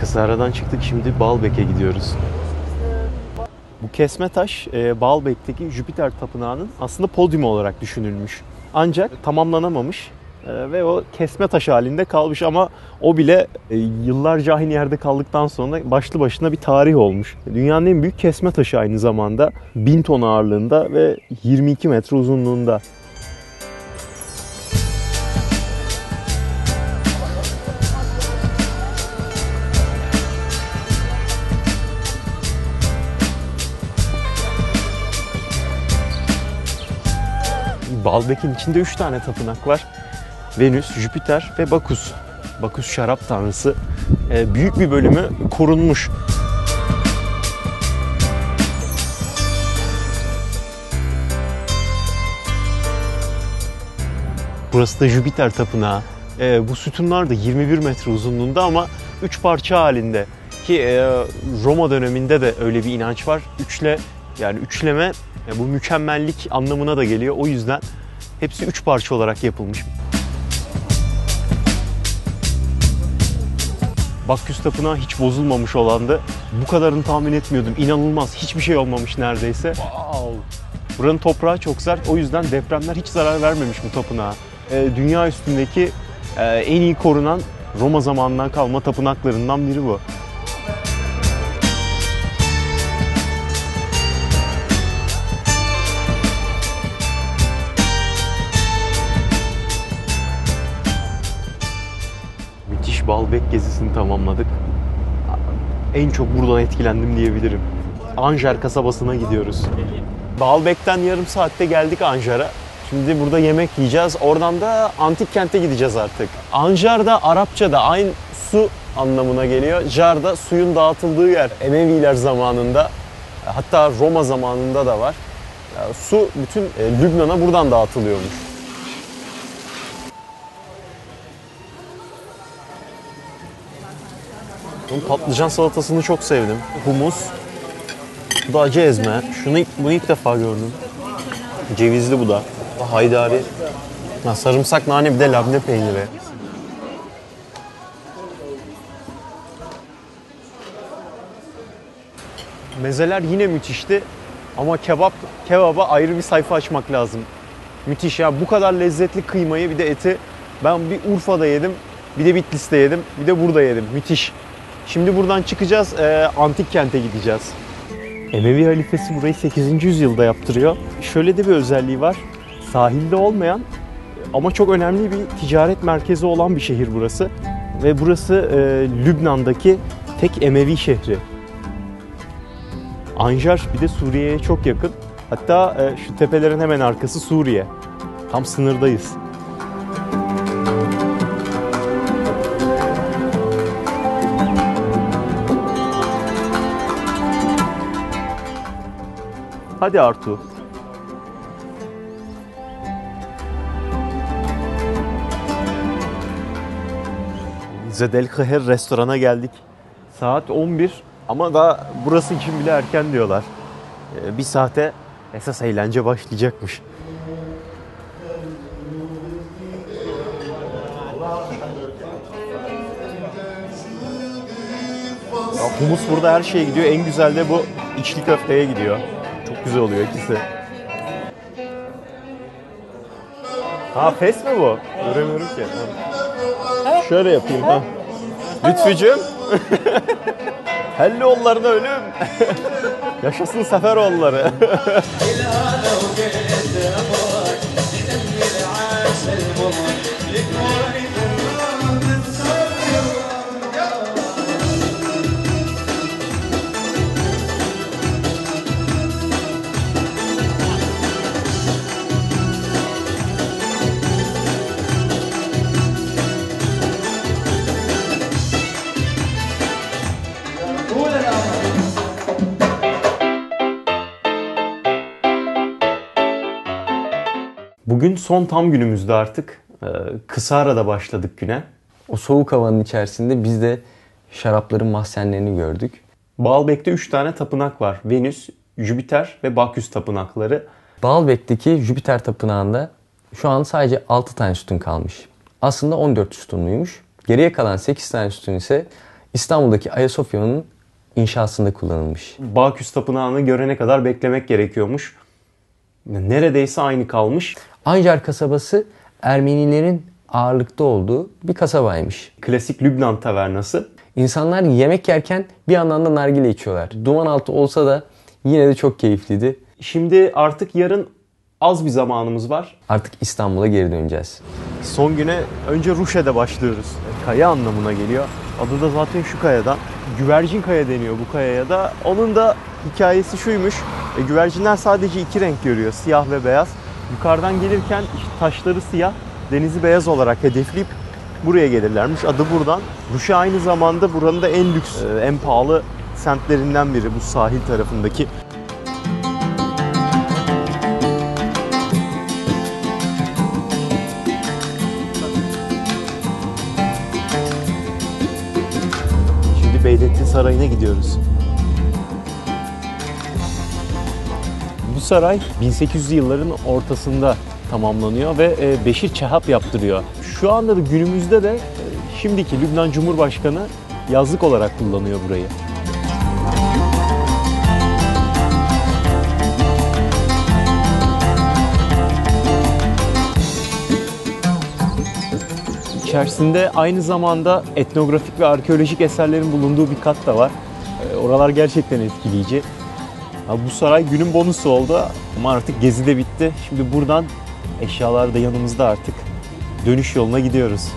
Kısara'dan çıktık şimdi Baalbek'e gidiyoruz. Bu kesme taş e, Baalbek'teki Jüpiter tapınağının aslında podyumu olarak düşünülmüş. Ancak tamamlanamamış e, ve o kesme taş halinde kalmış ama o bile e, yıllarca aynı yerde kaldıktan sonra başlı başına bir tarih olmuş. Dünyanın en büyük kesme taşı aynı zamanda 1000 ton ağırlığında ve 22 metre uzunluğunda. Baalbek'in içinde 3 tane tapınak var. Venüs, Jüpiter ve Bakus. Bakus şarap tanrısı. Ee, büyük bir bölümü korunmuş. Burası da Jüpiter tapınağı. Ee, bu sütunlar da 21 metre uzunluğunda ama 3 parça halinde. Ki e, Roma döneminde de öyle bir inanç var. Üçle yani üçleme bu mükemmellik anlamına da geliyor. O yüzden hepsi üç parça olarak yapılmış. Bakküs Tapınağı hiç bozulmamış olandı. Bu kadarını tahmin etmiyordum. İnanılmaz. Hiçbir şey olmamış neredeyse. Wow. Buranın toprağı çok sert. O yüzden depremler hiç zarar vermemiş bu tapınağa. Ee, dünya üstündeki e, en iyi korunan Roma zamanından kalma tapınaklarından biri bu. Müthiş Balbek gezisini tamamladık. En çok buradan etkilendim diyebilirim. Anjer kasabasına gidiyoruz. Baalbek'ten yarım saatte geldik Anjar'a. Şimdi burada yemek yiyeceğiz. Oradan da antik kente gideceğiz artık. Anjar da Arapçada aynı su anlamına geliyor. Jar da suyun dağıtıldığı yer. Emeviler zamanında hatta Roma zamanında da var. Su bütün e, Lübnan'a buradan dağıtılıyormuş. Bu patlıcan salatasını çok sevdim. Humus. Bu da acı ezme. Şunu bunu ilk defa gördüm. Cevizli bu da. Haydari. Ha, sarımsak, nane bir de labne peyniri. Mezeler yine müthişti. Ama kebap, kebaba ayrı bir sayfa açmak lazım. Müthiş ya. Bu kadar lezzetli kıymayı bir de eti ben bir Urfa'da yedim. Bir de Bitlis'te yedim. Bir de burada yedim. Müthiş. Şimdi buradan çıkacağız, e, antik kente gideceğiz. Emevi halifesi burayı 8. yüzyılda yaptırıyor. Şöyle de bir özelliği var. Sahilde olmayan ama çok önemli bir ticaret merkezi olan bir şehir burası. Ve burası e, Lübnan'daki tek Emevi şehri. Anjar bir de Suriye'ye çok yakın. Hatta e, şu tepelerin hemen arkası Suriye. Tam sınırdayız. Hadi Artu. Zedel Khaher restorana geldik. Saat 11 ama da burası için bile erken diyorlar. Ee, bir saate esas eğlence başlayacakmış. Ya humus burada her şeye gidiyor. En güzel de bu içli köfteye gidiyor. Çok güzel oluyor ikisi. Ha pes mi bu? Göremiyorum ki. Ha. Şöyle yapayım ha. Lütfücüğüm. Helloğullarına ölüm. Yaşasın Seferoğulları. Bugün son tam günümüzde artık. Ee, Kısara'da başladık güne. O soğuk havanın içerisinde biz de şarapların mahzenlerini gördük. Baalbek'te 3 tane tapınak var. Venüs, Jüpiter ve Baküs tapınakları. Baalbek'teki Jüpiter tapınağında şu an sadece 6 tane sütun kalmış. Aslında 14 sütunluymuş. Geriye kalan 8 tane sütun ise İstanbul'daki Ayasofya'nın inşasında kullanılmış. Baküs Tapınağı'nı görene kadar beklemek gerekiyormuş. Neredeyse aynı kalmış. Ancar kasabası Ermenilerin ağırlıkta olduğu bir kasabaymış. Klasik Lübnan tavernası. İnsanlar yemek yerken bir yandan da nargile içiyorlar. Duman altı olsa da yine de çok keyifliydi. Şimdi artık yarın az bir zamanımız var. Artık İstanbul'a geri döneceğiz. Son güne önce Ruşe'de başlıyoruz. Kaya anlamına geliyor. Adı da zaten şu kayadan. Güvercin kaya deniyor bu kayaya da. Onun da hikayesi şuymuş. E, güvercinler sadece iki renk görüyor. Siyah ve beyaz. Yukarıdan gelirken taşları siyah, denizi beyaz olarak hedefleyip buraya gelirlermiş. Adı buradan. Ruşe aynı zamanda buranın da en lüks, e, en pahalı semtlerinden biri bu sahil tarafındaki. Şimdi Beylettin Sarayı'na gidiyoruz. Saray 1800'lü yılların ortasında tamamlanıyor ve e, Beşir Çehap yaptırıyor. Şu anda da günümüzde de e, şimdiki Lübnan Cumhurbaşkanı yazlık olarak kullanıyor burayı. İçerisinde aynı zamanda etnografik ve arkeolojik eserlerin bulunduğu bir kat da var. E, Oralar gerçekten etkileyici. Ha, bu saray günün bonusu oldu ama artık gezi de bitti. Şimdi buradan eşyalar da yanımızda artık. Dönüş yoluna gidiyoruz.